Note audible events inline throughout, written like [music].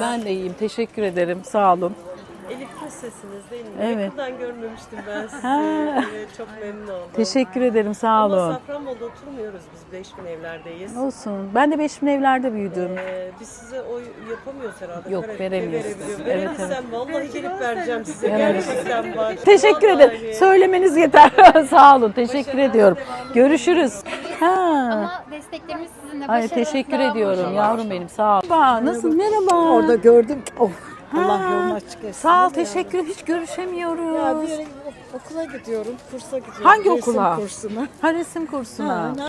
Ben de iyiyim. Teşekkür ederim. Sağ olun. Elif Kız sesiniz değil mi? Evet. Yakından görmemiştim ben [laughs] sizi. Evet, çok memnun oldum. Teşekkür ederim. Sağ Ama olun. Safranbolu'da oturmuyoruz biz. Beşmin evlerdeyiz. Olsun. Ben de Beşmin evlerde büyüdüm. Ee, biz size oy yapamıyoruz herhalde. Yok, Kare- veremiyoruz. verebiliyor. Evet, Verebilsem vallahi gelip vereceğim size. Evet. Gerçekten bak. Teşekkür Vallahi. ederim. Söylemeniz yeter. [laughs] Sağ olun. Teşekkür ediyorum. Görüşürüz. Ha. Ama desteklerimiz sizinle. Ay Başarılı, teşekkür bravo. ediyorum yavrum benim. Sağ ol. Merhaba. Nasıl? Merhaba. Orada gördüm. Oh Ha. Allah yolunu açık etsin. Sağ ol. Teşekkür. Hiç görüşemiyoruz. Ya bir yere okula gidiyorum, kursa gidiyorum. Hangi resim okula? kursuna. Ha resim kursuna. Ha, ne-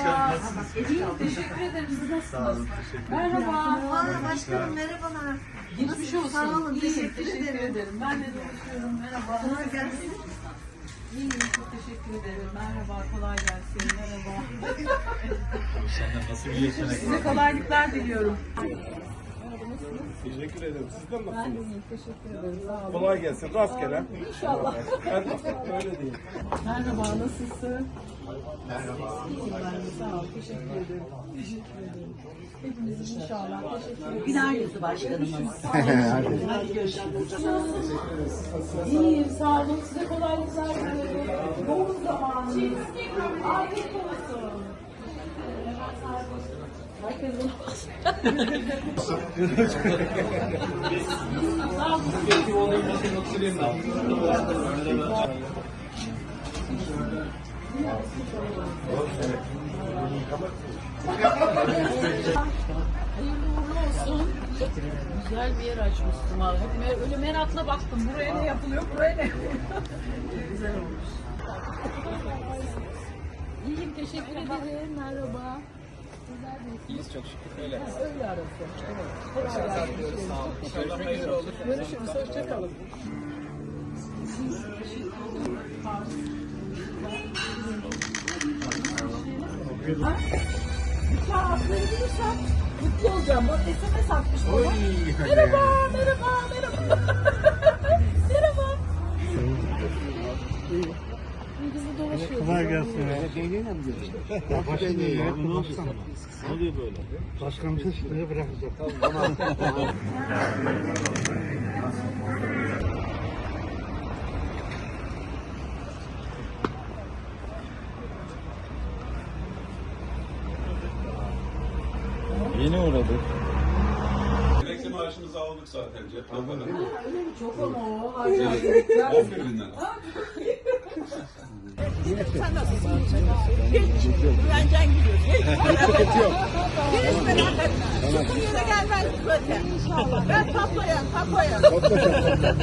İyiyim, teşekkür ederim. Siz nasılsınız? Merhaba. Başkanım merhabalar. Geçmiş olsun. Sağ olun, İyiyim, teşekkür teşekkür ederim. ederim. Ben de çalışıyorum. Merhaba. Kolay gelsin. İyiyim, çok teşekkür ederim. Merhaba, kolay gelsin. Merhaba. Senden nasıl bir yetenek Size kolaylıklar diliyorum. Teşekkür ederim. Sizden nasılsınız? Teşekkür ederim. Sağ olun. Kolay gelsin. Rastgele. İnşallah. Öyle değil. Merhaba, nasılsın? Merhaba. De, sağ ol. Teşekkür ederim. Teşekkür ederim. Hepimiz inşallah. Teşekkür ederim. Biner yüzü başkanımız. Hadi görüşürüz. İyiyim, sağ olun. Size kolaylıklar diliyorum. Yoğun zamanı. Afiyet olsun. Olsun. Güzel bir yer açmışsın abi. Hep öyle merakla baktım. Buraya ne yapılıyor, buraya ne yapılıyor. Güzel olmuş. İyiyim, teşekkür ederim. Merhaba. Bir İyiyiz çok şükür. Öyle. Öyle arası. Evet. Kolay gelsin. İnşallah hayırlı olur. Görüşürüz. Hoşçakalın. Kağıtları bulursam mutlu olacağım. Bak SMS atmış bana. Merhaba, merhaba, merhaba. [laughs] merhaba. Dolaşıyoruz. Kolay gelsin. Ya başkanım ya. Ne oluyor böyle? Başkanımızı size bırakacağım. Yeni uğradık. Emekli maaşımızı aldık zaten cepten. Çok ama o. 11 bin lira. Gelmez zaten. Ben tapoya, tapoya. [laughs]